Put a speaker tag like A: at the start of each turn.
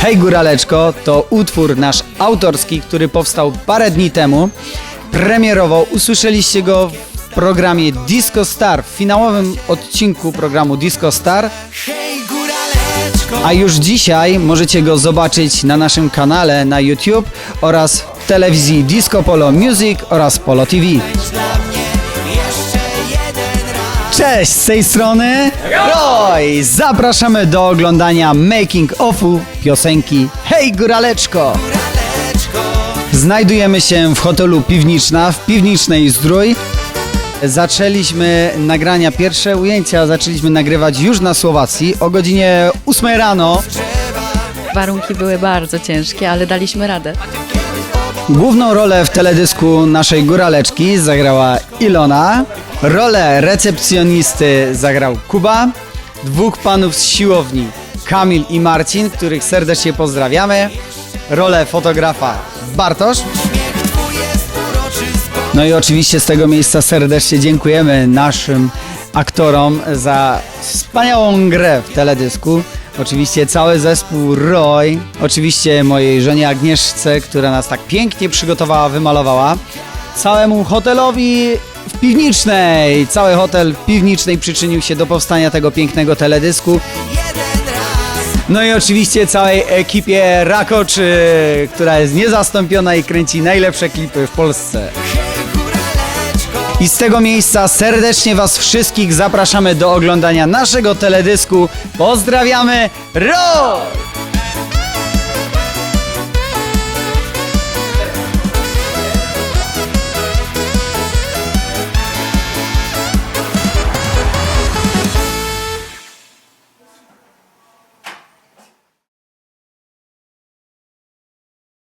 A: Hej Góraleczko to utwór nasz autorski, który powstał parę dni temu. Premierowo usłyszeliście go w programie Disco Star, w finałowym odcinku programu Disco Star. A już dzisiaj możecie go zobaczyć na naszym kanale na YouTube oraz w telewizji Disco Polo Music oraz Polo TV. Cześć, z tej strony Roy! Zapraszamy do oglądania making offu piosenki Hej Góraleczko! Znajdujemy się w hotelu Piwniczna w Piwnicznej Zdrój. Zaczęliśmy nagrania, pierwsze ujęcia zaczęliśmy nagrywać już na Słowacji o godzinie 8 rano.
B: Warunki były bardzo ciężkie, ale daliśmy radę.
A: Główną rolę w teledysku naszej góraleczki zagrała Ilona. Rolę recepcjonisty zagrał Kuba. Dwóch panów z siłowni, Kamil i Marcin, których serdecznie pozdrawiamy. Rolę fotografa Bartosz. No i oczywiście z tego miejsca serdecznie dziękujemy naszym aktorom za wspaniałą grę w teledysku. Oczywiście cały zespół Roy, oczywiście mojej żonie Agnieszce, która nas tak pięknie przygotowała, wymalowała. Całemu hotelowi w Piwnicznej, cały hotel Piwnicznej przyczynił się do powstania tego pięknego teledysku. No i oczywiście całej ekipie Rakoczy, która jest niezastąpiona i kręci najlepsze klipy w Polsce. I z tego miejsca serdecznie Was wszystkich zapraszamy do oglądania naszego teledysku. Pozdrawiamy, Roy!